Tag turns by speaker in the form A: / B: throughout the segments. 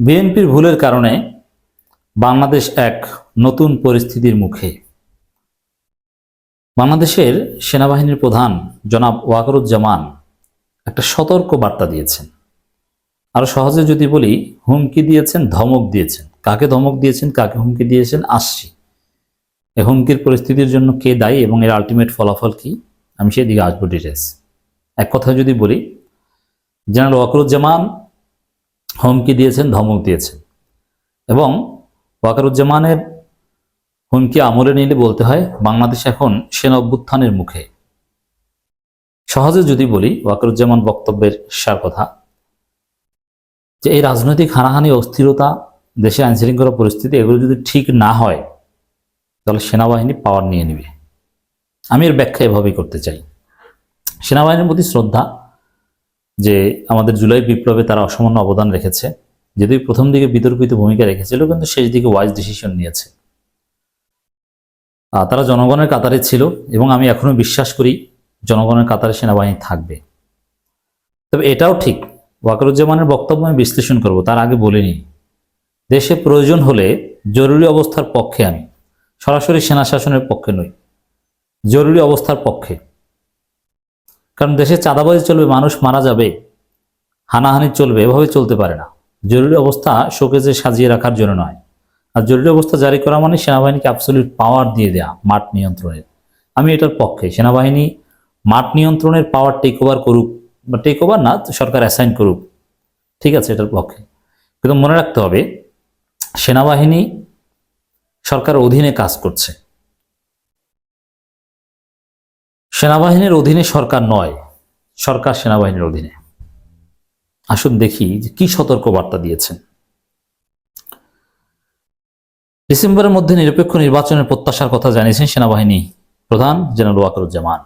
A: বিএনপির ভুলের কারণে বাংলাদেশ এক নতুন পরিস্থিতির মুখে। বাংলাদেশের সেনাবাহিনীর প্রধান জনাব ওয়াকরুজ্জামান একটা সতর্ক বার্তা দিয়েছেন। আরও সহজে যদি বলি, হুমকি দিয়েছেন, ধমক দিয়েছেন। কাকে ধমক দিয়েছেন, কাকে হুমকি দিয়েছেন, আসছি। এই হুমকির পরিস্থিতির জন্য কে দায়ী এবং এর আলটিমেট ফলাফল কি, আমি সেদিকে আসব ডিটেলস এক কথা যদি বলি, জেনারেল ওয়াকরুজ্জামান হুমকি দিয়েছেন, ধমক দিয়েছেন। এবং ওয়াকারুজ্জামানের হুমকি আমলে নিলে বলতে হয়, বাংলাদেশ এখন সেনা অভ্যুত্থানের মুখে। সহজে যদি বলি ওয়াকারুজ্জামান বক্তব্যের সার কথা, যে এই রাজনৈতিক হানাহানি, অস্থিরতা দেশে আইনশৃঙ্খলা পরিস্থিতি, এগুলো যদি ঠিক না হয়, তাহলে সেনাবাহিনী পাওয়ার নিয়ে নেবে। আমি এর ব্যাখ্যা এভাবেই করতে চাই। সেনাবাহিনীর প্রতি শ্রদ্ধা যে আমাদের জুলাই বিপ্লবে তারা অসামান্য অবদান রেখেছে। যদিও প্রথম দিকে বিতর্কিত ভূমিকা রেখেছিল, কিন্তু শেষ দিকে ওয়াইজ ডিসিশন নিয়েছে। তারা জনগণের কাতারে ছিল এবং আমি এখনও বিশ্বাস করি জনগণের কাতারে সেনাবাহিনী থাকবে। তবে এটাও ঠিক, ওয়াকারুজ্জামানের বক্তব্য আমি বিশ্লেষণ করব, তার আগে বলিনি দেশে প্রয়োজন হলে জরুরি অবস্থার পক্ষে আমি, সরাসরি সেনা শাসনের পক্ষে নই, জরুরি অবস্থার পক্ষে। কারণ দেশে চাঁদাবাজি চলবে, মানুষ মারা যাবে, হানাহানি চলবে, এভাবে চলতে পারে না। জরুরি অবস্থা শোকেজে সাজিয়ে রাখার জন্য নয়। আর জরুরি অবস্থা জারি করা মানে সেনাবাহিনীকে অ্যাবসলিউট পাওয়ার দিয়ে দেয়া, মাঠ নিয়ন্ত্রণের। আমি এটার পক্ষে, সেনাবাহিনী মাঠ নিয়ন্ত্রণের পাওয়ার টেক ওভার করুক, বা টেক ওভার না, সরকার অ্যাসাইন করুক, ঠিক আছে এটার পক্ষে। কিন্তু মনে রাখতে হবে, সেনাবাহিনী সরকার অধীনে কাজ করছে। সেনাবাহিনীর অধীনে সরকার নয়, সরকার সেনাবাহিনীর অধীনে। আসুন দেখি যে কি সতর্ক বার্তা দিয়েছেন। ডিসেম্বরের মধ্যে নিরপেক্ষ নির্বাচনের প্রত্যাশার কথা জানিয়েছেন সেনাবাহিনী প্রধান জেনারেল ওয়াকরুজ্জামান।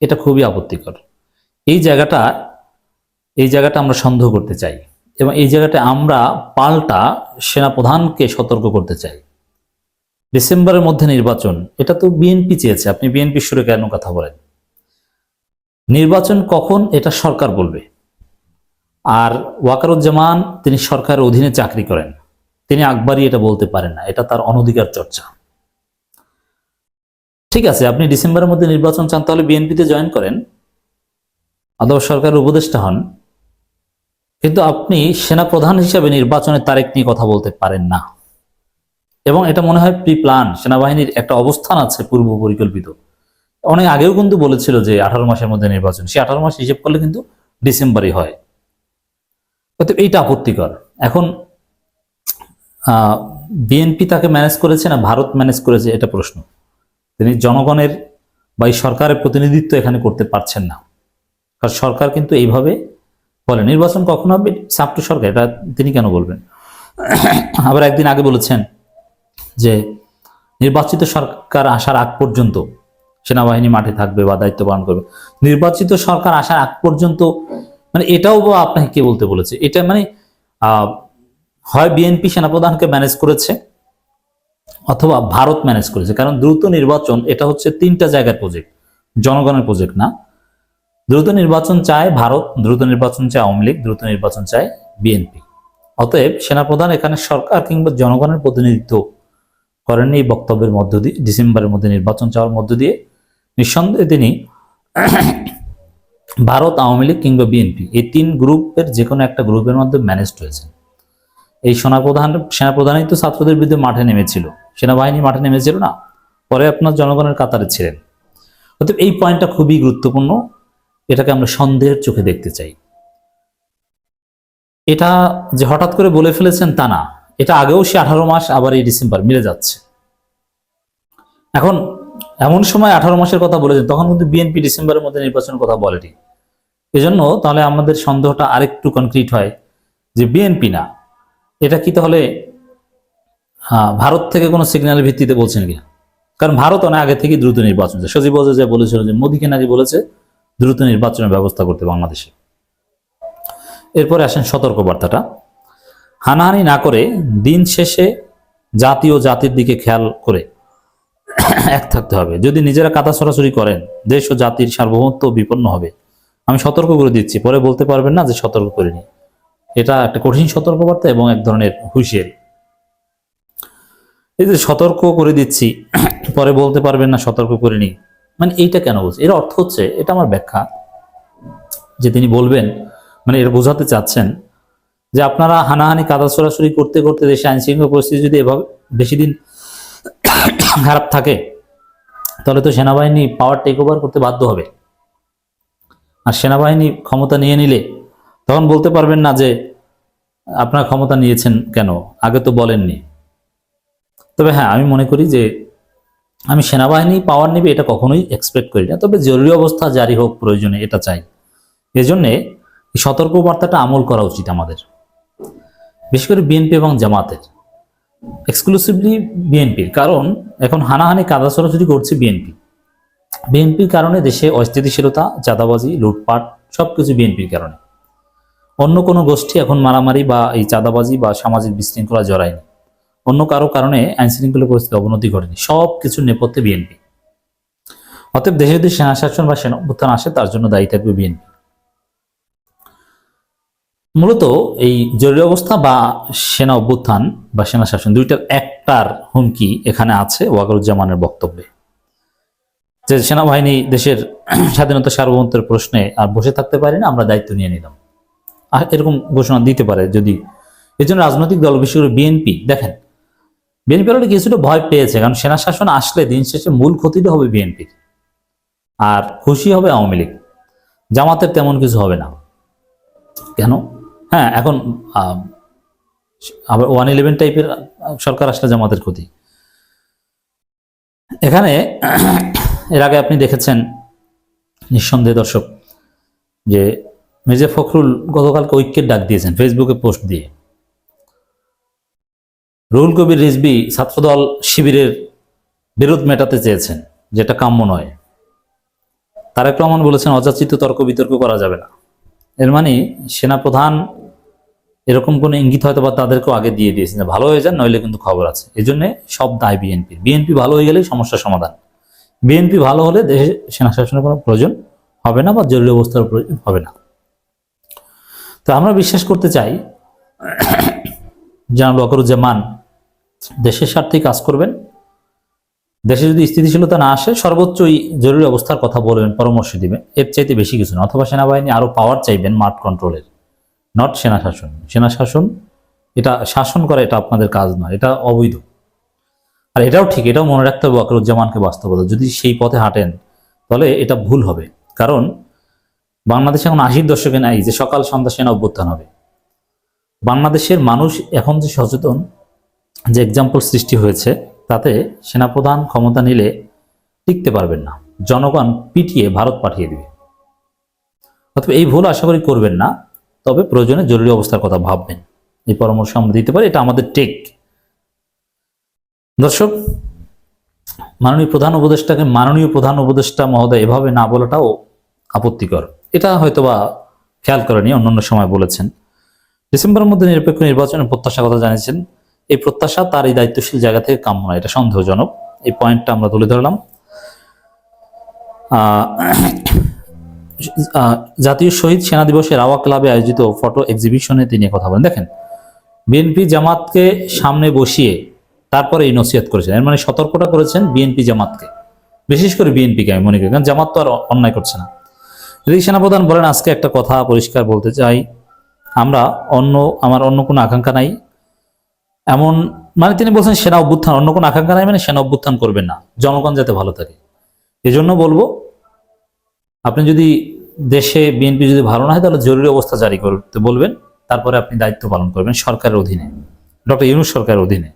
A: এটা খুবই আপত্তিকর। এই জায়গাটা এই জায়গাটা আমরা সন্দেহ করতে চাই এবং এই জায়গাটা আমরা পাল্টা সেনাপ্রধানকে সতর্ক করতে চাই। ডিসেম্বরের মধ্যে নির্বাচন, এটা তো বিএনপি চেয়েছে, আপনি বিএনপি সুরে কেন কথা বলেন? নির্বাচন কখন এটা সরকার বলবে। আর ওয়াকারুজ্জামান, তিনি সরকারের অধীনে চাকরি করেন, তিনি আকবরই এটা বলতে পারেন না, এটা তার অনধিকার চর্চা। ঠিক আছে, আপনি ডিসেম্বরের মধ্যে নির্বাচন চান, তাহলে বিএনপিতে জয়েন করেন, অথবা সরকারের উপদেষ্টা হন, কিন্তু আপনি সেনা প্রধান হিসেবে নির্বাচনের তারিখ নিয়ে কথা বলতে পারেন না। এবং এটা মনে হয় প্রি প্ল্যান সেনাবাহিনীর একটা অবস্থান আছে পূর্ব পরিকল্পিত। অনেক আগেও কিন্তু বলেছিল যে আঠারো মাসের মধ্যে নির্বাচন। সে আঠারো মাস হিসেব করলে কিন্তু ডিসেম্বরই হয়। এইটা আপত্তিকর। এখন বিএনপি তাকে ম্যানেজ করেছে না ভারত ম্যানেজ করেছে এটা প্রশ্ন। তিনি জনগণের বা এই সরকারের প্রতিনিধিত্ব এখানে করতে পারছেন না। কারণ সরকার কিন্তু এইভাবে বলে। নির্বাচন কখন হবে? সাপটু সরকার। এটা তিনি কেন বলবেন? আবার একদিন আগে বলেছেন যে নির্বাচিত সরকার আসার আগ পর্যন্ত সেনাবাহিনী মাঠে থাকবে বা দায়িত্ব পালন করবে। নির্বাচিত সরকার আসার আগ পর্যন্ত মানে এটাও বা আপনাকে কে বলতে বলেছে? এটা মানে হয় বিএনপি সেনাপ্রধানকে ম্যানেজ করেছে অথবা ভারত ম্যানেজ করেছে। কারণ দ্রুত নির্বাচন, এটা হচ্ছে তিনটা জায়গার প্রজেক্ট জনগণের প্রজেক্ট না। দ্রুত নির্বাচন চায় ভারত, দ্রুত নির্বাচন চায় আওয়ামী লীগ, দ্রুত নির্বাচন চায় বিএনপি। অতএব সেনাপ্রধান এখানে সরকার কিংবা জনগণের প্রতিনিধিত্ব করেননি এই বক্তব্যের মধ্য দিয়ে, ডিসেম্বরের মধ্যে নির্বাচন চাওয়ার মধ্য দিয়ে। নিঃসন্দেহে তিনি ভারত, আওয়ামী লীগ কিংবা বিএনপি, এই তিন গ্রুপের যে কোনো একটা গ্রুপের মধ্যে ম্যানেজড হয়েছে এই সেনাপ্রধান, সেনাপ্রধানই তো ছাত্রদের বিরুদ্ধে মাঠে নেমেছিল। সেনাবাহিনী মাঠে নেমেছিল না, পরে আপনার জনগণের কাতারে ছিলেন। অতএব এই পয়েন্টটা খুবই গুরুত্বপূর্ণ, এটাকে আমরা সন্দেহের চোখে দেখতে চাই। এটা যে হঠাৎ করে বলে ফেলেছেন তা না, এটা আগেও সে আঠারো মাস আবার এই ডিসেম্বর মিলে যাচ্ছে। এখন, এমন সময় আঠারো মাসের কথা বলেছেন তখন কিন্তু বিএনপি ডিসেম্বরের মধ্যে নির্বাচনের কথা বলেনি। এজন্য তাহলে আমাদের সন্দেহটা আরেকটু কনক্রিট হয় যে বিএনপি না। এটা কি তাহলে ভারত থেকে কোনো সিগন্যালের ভিত্তিতে বলছেন কিনা? কারণ ভারত অনেক আগে থেকে দ্রুত নির্বাচন। সজীব যে বলেছিল যে মোদীকে নাকি বলেছে, দ্রুত নির্বাচনের ব্যবস্থা করতে বাংলাদেশে। এরপরে আসেন সতর্ক বার্তাটা হানাহানি না করে দিন শেষে জাতি ও জাতির দিকে খেয়াল করে এক থাকতে হবে। যদি নিজেরা কাদা সরাসরি করেন, দেশ ও জাতির সার্বভৌমত্ব বিপন্ন হবে। আমি সতর্ক করে দিচ্ছি, পরে বলতে পারবেন না যে সতর্ক করিনি। এটা একটা কঠিন সতর্কবার্তা এবং এক ধরনের হুঁশিয়ারি। এই যে সতর্ক করে দিচ্ছি, পরে বলতে পারবেন না সতর্ক করিনি মানে এইটা কেন বলছে? এর অর্থ হচ্ছে, এটা আমার ব্যাখ্যা, যে তিনি বলবেন মানে এটা বোঝাতে চাচ্ছেন, যে আপনারা হানাহানি, কাদা সরাসরি করতে করতে দেশে আইন শৃঙ্খলা পরিস্থিতি যদি এভাবে বেশি দিন খারাপ থাকে, তাহলে তো সেনাবাহিনী পাওয়ার টেক ওভার করতে বাধ্য হবে। আর সেনাবাহিনী ক্ষমতা নিয়ে নিলে তখন বলতে পারবেন না যে, আপনার ক্ষমতা নিয়েছেন কেন? আগে তো বলেননি। তবে হ্যাঁ আমি মনে করি যে, আমি সেনাবাহিনী পাওয়ার নেবে এটা কখনোই এক্সপেক্ট করি না। তবে জরুরি অবস্থা জারি হোক, প্রয়োজনে এটা চাই। এজন্যে সতর্কবার্তাটা আমল করা উচিত আমাদের। বিশেষ করে বিএনপি এবং জামাতের। এক্সক্লুসিভলি বিএনপির কারণ এখন হানাহানি কাদা সরাসরি করছে বিএনপি বিএনপির কারণে দেশে অস্থিতিশীলতা, চাঁদাবাজি, লুটপাট, সবকিছু বিএনপির কারণে। অন্য কোনো গোষ্ঠী এখন মারামারি বা এই চাঁদাবাজি বা সামাজিক বিশৃঙ্খলা জড়ায়নি। অন্য কারও কারণে আইন শৃঙ্খলা পরিস্থিতি অবনতি ঘটেনি। সব কিছুর নেপথ্যে বিএনপি অতএব দেশে যদি সেনা শাসন বা সেনা অভ্যুত্থান আসে, তার জন্য দায়ী থাকবে বিএনপি মূলত এই জরুরি অবস্থা বা সেনা অভ্যুত্থান বা সেনা শাসন দুইটার একটার হুমকি এখানে আছে ওয়াকারুজ্জামানের বক্তব্যে। যে সেনাবাহিনী দেশের স্বাধীনতা সার্বভৌমত্বের প্রশ্নে আর বসে থাকতে পারে না, আমরা দায়িত্ব নিয়ে নিলাম। আর এরকম ঘোষণা দিতে পারে যদি এই জন্য রাজনৈতিক দল, বিশেষ করে বিএনপি, দেখেন, বিএনপি অলরেডি কিছুটা ভয় পেয়েছে, কারণ সেনা শাসন আসলে দিন শেষে মূল ক্ষতিটা হবে বিএনপির, আর খুশি হবে আওয়ামী লীগ। জামাতের তেমন কিছু হবে না। কেন? হ্যাঁ এখন আবার ওয়ান ইলেভেন টাইপের সরকার আসলে জামাতের ক্ষতি। এখানে এর আগে আপনি দেখেছেন নিঃসন্দেহে দর্শক, যে মির্জা ফখরুল গতকালকে ঐক্যের ডাক দিয়েছেন, ফেসবুকে পোস্ট দিয়ে। রুহুল কবির রিজবি ছাত্রদল শিবিরের বিরোধ মেটাতে চেয়েছেন, যেটা কাম্য নয়। তারেক রহমান বলেছেন, অযাচিত তর্ক বিতর্ক করা যাবে না। এর মানে সেনাপ্রধান এরকম কোনো ইঙ্গিত হয়তো বা তাদেরকেও আগে দিয়ে দিয়েছেন ভালো হয়ে যান, নইলে কিন্তু খবর আছে। এই জন্যে সব দায় বিএনপি বিএনপি ভালো হয়ে গেলেই সমস্যার সমাধান। বিএনপি ভালো হলে দেশে সেনা শাসনের কোনো প্রয়োজন হবে না বা জরুরি অবস্থার প্রয়োজন হবে না। তো আমরা বিশ্বাস করতে চাই, জনাব ওয়াকরুজ্জামান, দেশের স্বার্থে কাজ করবেন। দেশে যদি স্থিতিশীলতা না আসে, সর্বোচ্চই জরুরি অবস্থার কথা বলবেন, পরামর্শ দিবেন। এর চাইতে বেশি কিছু না, অথবা সেনাবাহিনী আরও পাওয়ার চাইবেন মাঠ কন্ট্রোলের নট সেনা শাসন সেনা শাসন এটা শাসন করা এটা আপনাদের কাজ নয় এটা অবৈধ। আর এটাও ঠিক, এটাও মনে রাখতে হবে ওয়াকরুজ্জামানকে বাস্তবতা। যদি সেই পথে হাঁটেন, তাহলে এটা ভুল হবে। কারণ বাংলাদেশ এখন আশির দশকে নাই, যে সকাল সন্ধ্যা সেনা অভ্যুত্থান হবে। বাংলাদেশের মানুষ এখন যে সচেতন, যে এক্সাম্পল সৃষ্টি হয়েছে, তাতে সেনাপ্রধান ক্ষমতা নিলে টিকতে পারবেন না। জনগণ পিটিয়ে ভারত পাঠিয়ে দিবে। অথবা এই ভুল আশা করি করবেন না। তবে প্রয়োজনে জরুরি অবস্থার কথা ভাববেন। এই পরামর্শ আমরা দিতে পারি এটা আমাদের টেক দর্শক মাননীয় প্রধান উপদেষ্টাকে মাননীয় প্রধান উপদেষ্টা মহোদয় এভাবে না বলাটাও আপত্তিকর। এটা হয়তোবা খেয়াল করেনি অন্যান্য সময় বলেছেন। ডিসেম্বরের মধ্যে নিরপেক্ষ নির্বাচনের প্রত্যাশার কথা জানিয়েছেন। এই প্রত্যাশা তার এই দায়িত্বশীল জায়গা থেকে কাম্য নয় এটা সন্দেহজনক। এই পয়েন্টটা আমরা তুলে ধরলাম। আহ, জাতীয় শহীদ সেনা দিবসে রাওয়া ক্লাবে আয়োজিত ফটো এক্সিবিশনে তিনি কথা বলেন। দেখেন বিএনপি জামাতকে সামনে বসিয়ে তারপরে এই নসিহত করেছেন। এর মানে সতর্কটা করেছেন বিএনপি জামাতকে। বিশেষ করে বিএনপিকে আমি মনে করি, কারণ জামাত তো আর অন্যায় করছে না। যদি সেনাপ্রধান বলেন, আজকে একটা কথা পরিষ্কার বলতে চাই, আমরা অন্য, আমার অন্য কোনো আকাঙ্ক্ষা নাই। এমন মানে তিনি বলছেন, সেনা অভ্যুত্থান। অন্য কোনো আকাঙ্ক্ষা নাই মানে সেনা অভ্যুত্থান করবেন না। জনগণ যাতে ভালো থাকে। এজন্য বলব আপনি যদি দেশে বিএনপি যদি ভালো না হয়, তাহলে জরুরি অবস্থা জারি করতে বলবেন। তারপরে আপনি দায়িত্ব পালন করবেন সরকারের অধীনে। ডক্টর ইউনুস সরকারের অধীনে।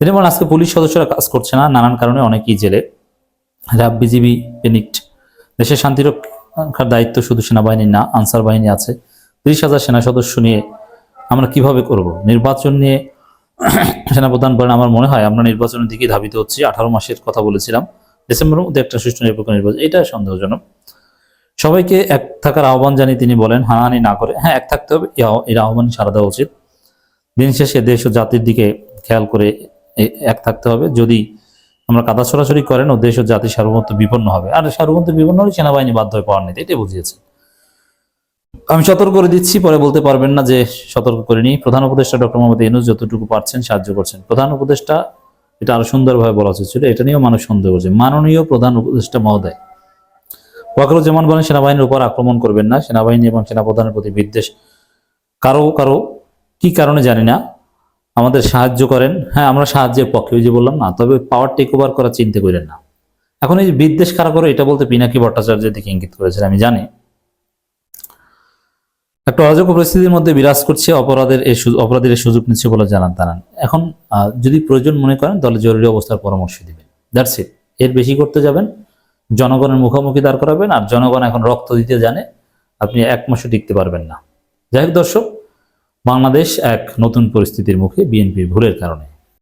A: বলেন, আজকে পুলিশ সদস্যরা কাজ করছে না, নানান কারণে অনেকেই জেলে। র্যাব বিজিবি পেনিক্ট দেশের শান্তিরক্ষার দায়িত্ব শুধু সেনাবাহিনী না, আনসার বাহিনী আছে। তিরিশ হাজার সেনা সদস্য নিয়ে আমরা কীভাবে করব? নির্বাচন নিয়ে সেনাপ্রধান বলেন, আমার মনে হয় আমরা নির্বাচনের দিকে ধাবিত হচ্ছি। আঠারো মাসের কথা বলেছিলাম। ডিসেম্বরের মধ্যে একটা সুষ্ঠু নিরপেক্ষ নির্বাচন, এটা সন্দেহজনক। সবাইকে এক থাকার আহ্বান জানিয়ে তিনি বলেন, হানাহানি না করে হ্যাঁ এক থাকতে হবে এর আহ্বান সারা দেওয়া উচিত। দিন শেষে দেশ ও জাতির দিকে খেয়াল করে এক থাকতে হবে। যদি আমরা কাদা ছড়াছড়ি করেন ও দেশ ও জাতি সার্বভৌমত্ব বিপন্ন হবে। আর সার্বভৌমত্ব বিপন্ন হলে সেনাবাহিনী বাধ্য হয়ে পাওয়ার নিতে এটাই বুঝিয়েছে আমি সতর্ক করে দিচ্ছি, পরে বলতে পারবেন না যে সতর্ক করিনি প্রধান উপদেষ্টা ডক্টর মোহাম্মদ ইউনুস যতটুকু পারছেন সাহায্য করছেন। প্রধান উপদেষ্টা এটা আরও সুন্দরভাবে বলা উচিত ছিল এটা নিয়েও মানুষ সন্দেহ করছে। মাননীয় প্রধান উপদেষ্টা মহোদয়, ওয়াকারুজ্জামান বলেন, সেনাবাহিনীর উপর আক্রমণ করবেন না, সেনাবাহিনী এবং সেনাপ্রধানের প্রতি বিদ্বেষ। কারও কারও কি কারণে জানি না, আমাদের সাহায্য করেন। হ্যাঁ আমরা সাহায্যের পক্ষে, ওই যে বললাম না, তবে পাওয়ার টেক ওভার করার চিন্তা করেন না। এখন এই বিদ্বেষ কারা করে, এটা বলতে পিনাকি ভট্টাচার্যের দিকে ইঙ্গিত করেছেন, আমি জানি। একটা অরাজক পরিস্থিতির মধ্যে বিরাজ করছে, অপরাধের এই অপরাধের অপরাধীর এই সুযোগ নিচ্ছে বলে জানান তারা এখন যদি প্রয়োজন মনে করেন, তাহলে জরুরি অবস্থার পরামর্শ দিবেন। দ্যাটস ইট এর বেশি করতে যাবেন, জনগণের মুখোমুখি দাঁড় করাবেন, আর জনগণ এখন রক্ত দিতে জানে, আপনি এক মাসও টিকতে পারবেন না। যাই হোক দর্শক, বাংলাদেশ এক নতুন পরিস্থিতির মুখে বিএনপির ভুলের কারণে।